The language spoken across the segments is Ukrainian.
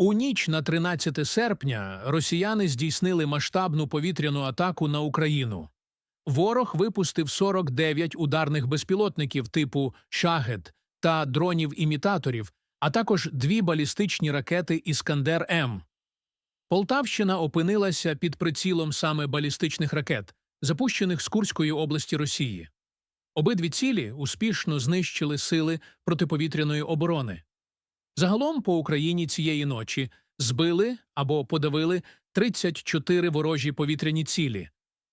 У ніч на 13 серпня росіяни здійснили масштабну повітряну атаку на Україну. Ворог випустив 49 ударних безпілотників типу «Шахет» та дронів-імітаторів, а також дві балістичні ракети «Іскандер-М». Полтавщина опинилася під прицілом саме балістичних ракет, запущених з Курської області Росії. Обидві цілі успішно знищили сили протиповітряної оборони. Загалом по Україні цієї ночі збили або подавили 34 ворожі повітряні цілі,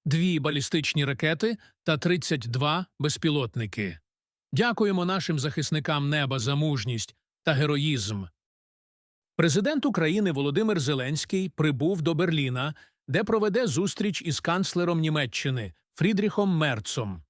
дві балістичні ракети та 32 безпілотники. Дякуємо нашим захисникам неба за мужність та героїзм. Президент України Володимир Зеленський прибув до Берліна, де проведе зустріч із канцлером Німеччини Фрідріхом Мерцом.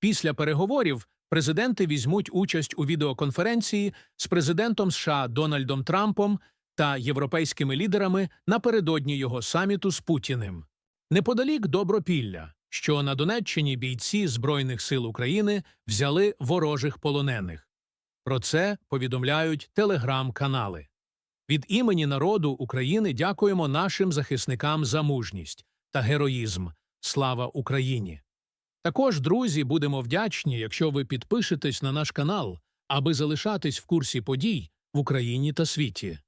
Після переговорів президенти візьмуть участь у відеоконференції з президентом США Дональдом Трампом та європейськими лідерами напередодні його саміту з Путіним. Неподалік Добропілля, що на Донеччині бійці Збройних сил України взяли ворожих полонених. Про це повідомляють телеграм-канали. Від імені народу України дякуємо нашим захисникам за мужність та героїзм. Слава Україні! Також, друзі, будемо вдячні, якщо ви підпишетесь на наш канал, аби залишатись в курсі подій в Україні та світі.